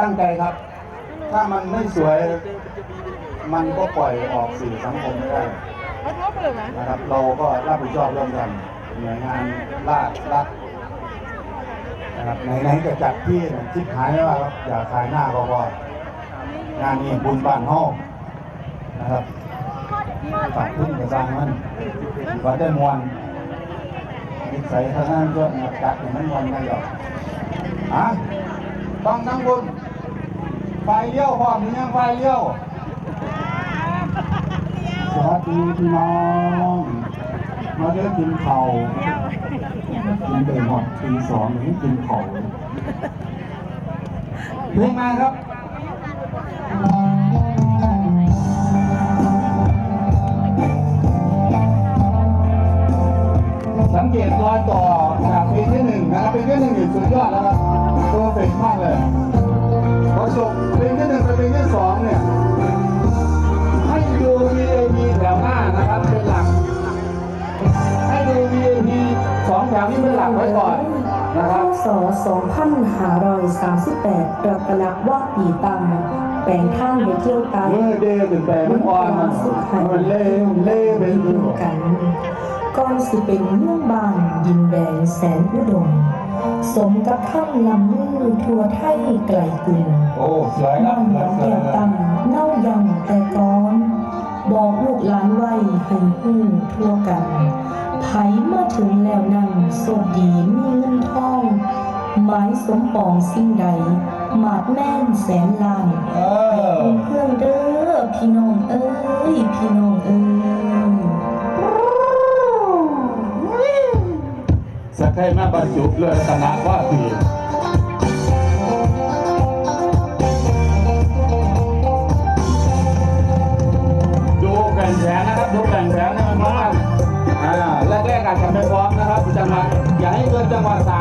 ตั้งใจครับ ถ้ามันไม่สวย มันก็ปล่อยออกสื่อสังคมไม่ได้นะครับ เราก็รับผิดชอบร่วมกันหน่วยงานราชรัฐนะครับไหนๆจะจัดที่เนี่ยชิดหายแล้วครับอย่าขายหน้าก็พองานนี้บุญบ้านห้องนะครับฝากขึ้นกระซังมันว่าได้มวนนิสัยทางนั้นก็จัดให้มันมวนกันหรอกอะต้องทั้งบุญ ไฟเลี้ยวพร้อมหรือยังไฟเลี้ยวสวัสดีพี่น้องมาเด้อกินเข่าวกินเดินหอดตีสองนี่กินเข่าวเลยเพลงมาครับสังเกตรอยต่อจากเพลงที่หนึ่งนะครับเพลงที่หนึ่งอยู่สุดยอดแล้วครับเพอร์เฟกมากเลย ไว้ก่อนนะครับศ2538รัตนว่าปีตังแปลงข้างไปเที่ยวไกลเมื่อเดย์ถึงแปลมันอ่อนมันมันเล่มันเล่เป็นอยู่กันก่อนสิเป็นเมืองบ้านดินแดนแสนอุดมสมกับข้ามลำมือทั่วไทยไกลกรุงโอ้สวยครัน้บองสวยน้องสวยแก้วเลยตั้งเน่ายังแต่ก่อน บอกลูกหลานไว้ให้หู้ทั่วกันไผมาถึงแล้วนั่งโชคดีมีเงินทอง หมายสมปองสิ่งใด หมาดแม่นแสนล้านเออเพื่อนเด้อพี่น้องเอ้ย พี่น้องเอ้ยสักให้มาบรรจุเลยคณะว่าปีดู ใ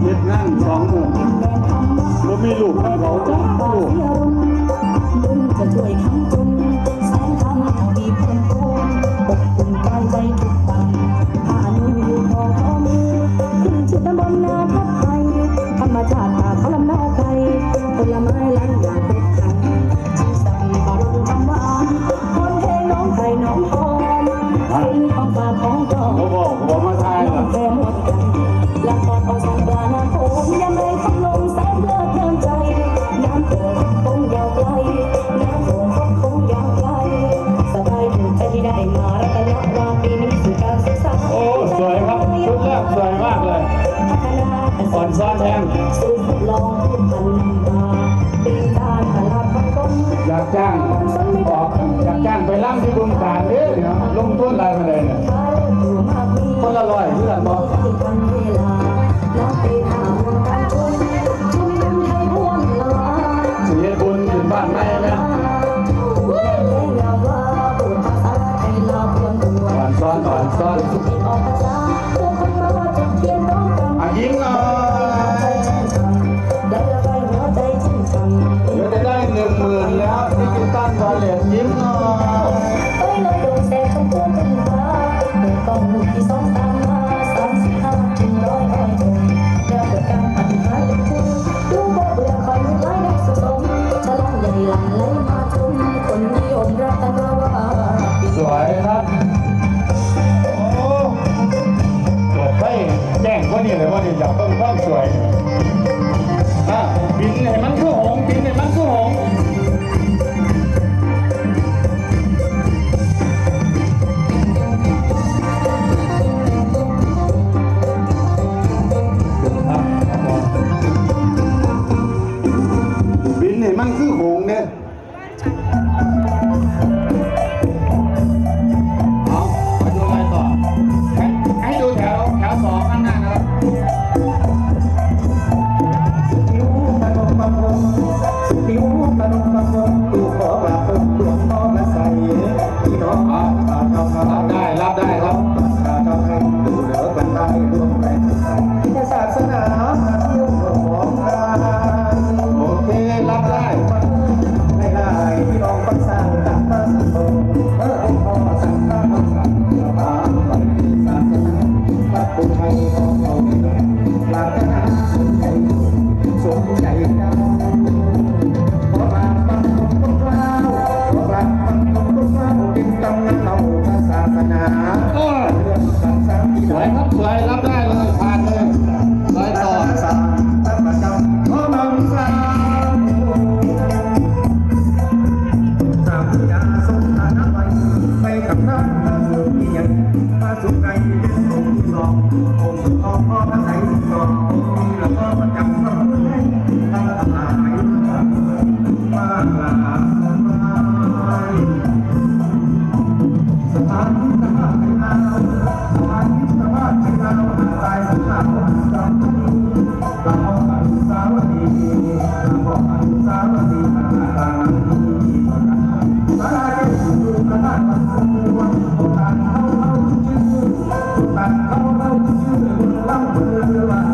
เฮ็ดงานสองหมู่นธรรมะบ่มีลูกให้เขาจ้าลูกบุงจะช่วยคำจุน โอ้ สวยครับ ชุดแรกสวยมากเลยอ่อนซ้อนแทงอยากจ้างบอกอยากจ้างไปล่ำที่บึงการเด้อเนี่ยลงต้นอะไรมาเลยเนี่ยขายอยู่มากมีคนละร้อยเพื่อนบอก อนอ่อน Giữ วยครับสวยรับได้เลยผ่านเลยสวยต่อสามพระประจำขอมังสามสามยาสงฐานะไปไปกับน้ำมาสู่ที่ยังมาสู่ไกลเป็นองค์ที่สององค์สุดทองพ่อพระไตรสิบสององค์นี้แล้วก็ประจำ ตั้ง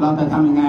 เราจะทำยังไง